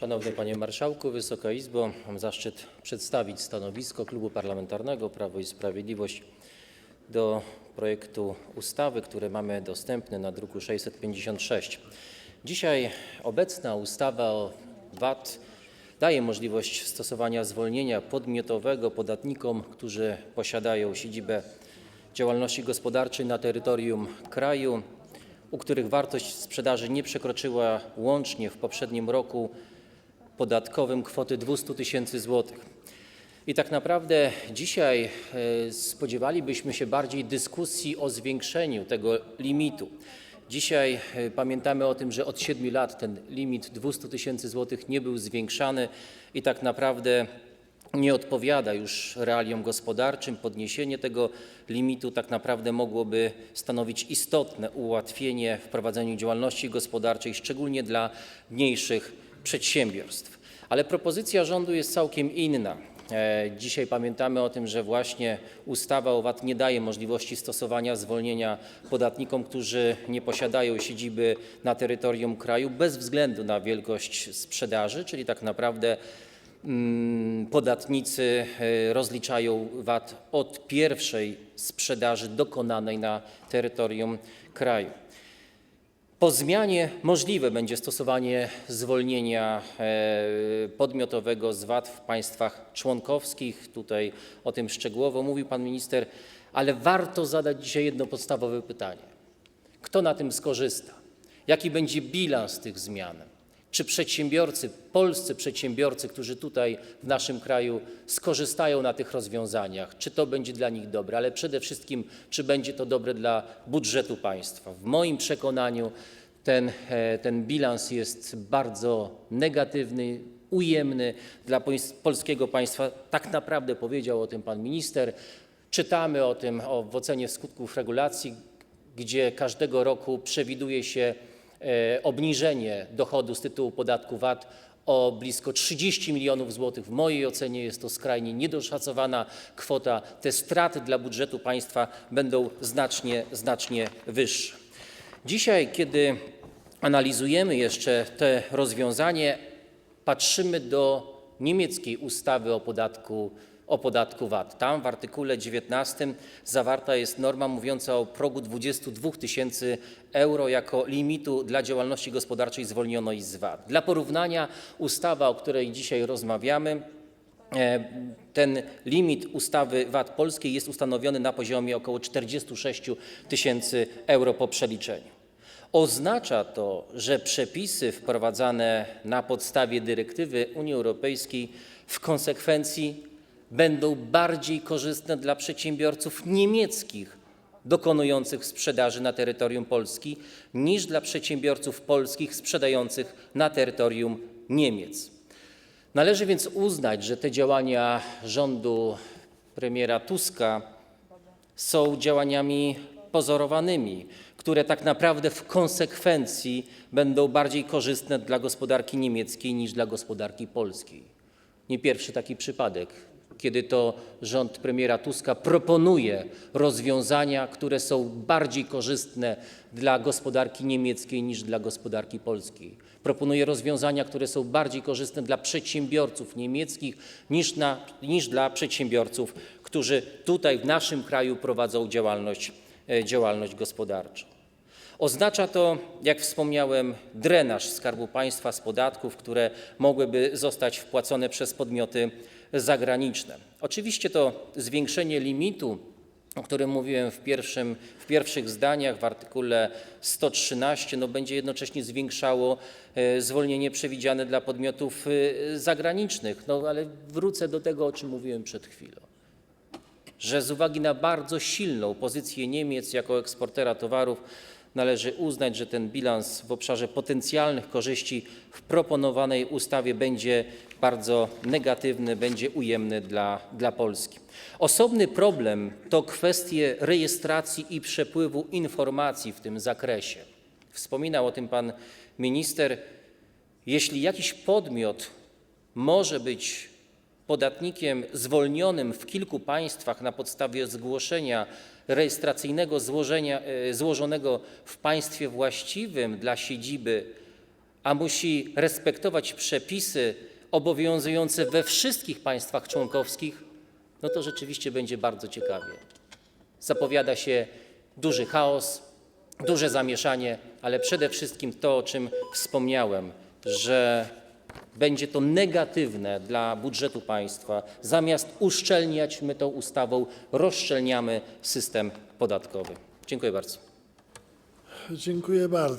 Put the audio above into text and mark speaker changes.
Speaker 1: Szanowny Panie Marszałku, Wysoka Izbo, mam zaszczyt przedstawić stanowisko Klubu Parlamentarnego Prawo i Sprawiedliwość do projektu ustawy, który mamy dostępny na druku 656. Dzisiaj obecna ustawa o VAT daje możliwość stosowania zwolnienia podmiotowego podatnikom, którzy posiadają siedzibę działalności gospodarczej na terytorium kraju, u których wartość sprzedaży nie przekroczyła łącznie w poprzednim roku podatkowym kwoty 200 tysięcy złotych. I tak naprawdę dzisiaj e, spodziewalibyśmy się bardziej dyskusji o zwiększeniu tego limitu. Dzisiaj e, pamiętamy o tym, że od 7 lat ten limit 200 tysięcy złotych nie był zwiększany i tak naprawdę nie odpowiada już realiom gospodarczym. Podniesienie tego limitu tak naprawdę mogłoby stanowić istotne ułatwienie w prowadzeniu działalności gospodarczej, szczególnie dla mniejszych przedsiębiorstw. Ale propozycja rządu jest całkiem inna. E, Dzisiaj pamiętamy o tym, że właśnie ustawa o VAT nie daje możliwości stosowania zwolnienia podatnikom, którzy nie posiadają siedziby na terytorium kraju bez względu na wielkość sprzedaży, czyli tak naprawdę mm, podatnicy e, rozliczają VAT od pierwszej sprzedaży dokonanej na terytorium kraju. Po zmianie możliwe będzie stosowanie zwolnienia e, podmiotowego z VAT w państwach członkowskich. Tutaj o tym szczegółowo mówił pan minister, ale warto zadać dzisiaj jedno podstawowe pytanie. Kto na tym skorzysta? Jaki będzie bilans tych zmian? Czy przedsiębiorcy, polscy przedsiębiorcy, którzy tutaj w naszym kraju skorzystają na tych rozwiązaniach, czy to będzie dla nich dobre, ale przede wszystkim, czy będzie to dobre dla budżetu państwa? W moim przekonaniu ten, e, ten bilans jest bardzo negatywny, ujemny dla polskiego państwa. Tak naprawdę powiedział o tym pan minister. Czytamy o tym o, w ocenie skutków regulacji, gdzie każdego roku przewiduje się obniżenie dochodu z tytułu podatku VAT o blisko 30 milionów złotych. W mojej ocenie jest to skrajnie niedoszacowana kwota. Te straty dla budżetu państwa będą znacznie, znacznie wyższe. Dzisiaj, kiedy analizujemy jeszcze te rozwiązanie, patrzymy do niemieckiej ustawy o podatku, o podatku VAT. Tam w artykule 19 zawarta jest norma mówiąca o progu 22 tysięcy euro jako limitu dla działalności gospodarczej zwolnionej z VAT. Dla porównania ustawa, o której dzisiaj rozmawiamy, E, Ten limit ustawy VAT polskiej jest ustanowiony na poziomie około 46 tysięcy euro po przeliczeniu. Oznacza to, że przepisy wprowadzane na podstawie dyrektywy Unii Europejskiej w konsekwencji będą bardziej korzystne dla przedsiębiorców niemieckich dokonujących sprzedaży na terytorium Polski niż dla przedsiębiorców polskich sprzedających na terytorium Niemiec. Należy więc uznać, że te działania rządu premiera Tuska są działaniami pozorowanymi, które tak naprawdę w konsekwencji będą bardziej korzystne dla gospodarki niemieckiej niż dla gospodarki polskiej. Nie pierwszy taki przypadek, kiedy to rząd premiera Tuska proponuje rozwiązania, które są bardziej korzystne dla gospodarki niemieckiej niż dla gospodarki polskiej. Proponuje rozwiązania, które są bardziej korzystne dla przedsiębiorców niemieckich niż, dla przedsiębiorców, którzy tutaj w naszym kraju prowadzą działalność, e, działalność gospodarczą. Oznacza to, jak wspomniałem, drenaż Skarbu Państwa z podatków, które mogłyby zostać wpłacone przez podmioty zagraniczne. Oczywiście to zwiększenie limitu, o którym mówiłem w, pierwszym, w pierwszych zdaniach w artykule 113, no będzie jednocześnie zwiększało e, zwolnienie przewidziane dla podmiotów e, zagranicznych. No ale wrócę do tego, o czym mówiłem przed chwilą że z uwagi na bardzo silną pozycję Niemiec jako eksportera towarów należy uznać, że ten bilans w obszarze potencjalnych korzyści w proponowanej ustawie będzie bardzo negatywny, będzie ujemny dla, dla Polski. Osobny problem to kwestie rejestracji i przepływu informacji w tym zakresie. Wspominał o tym pan minister. Jeśli jakiś podmiot może być podatnikiem zwolnionym w kilku państwach na podstawie zgłoszenia rejestracyjnego e, złożonego w państwie właściwym dla siedziby a musi respektować przepisy obowiązujące we wszystkich państwach członkowskich, no to rzeczywiście będzie bardzo ciekawie. Zapowiada się duży chaos, duże zamieszanie, ale przede wszystkim to, o czym wspomniałem, że będzie to negatywne dla budżetu państwa. Zamiast uszczelniać, my tą ustawą rozszczelniamy system podatkowy. Dziękuję bardzo.
Speaker 2: Dziękuję bardzo.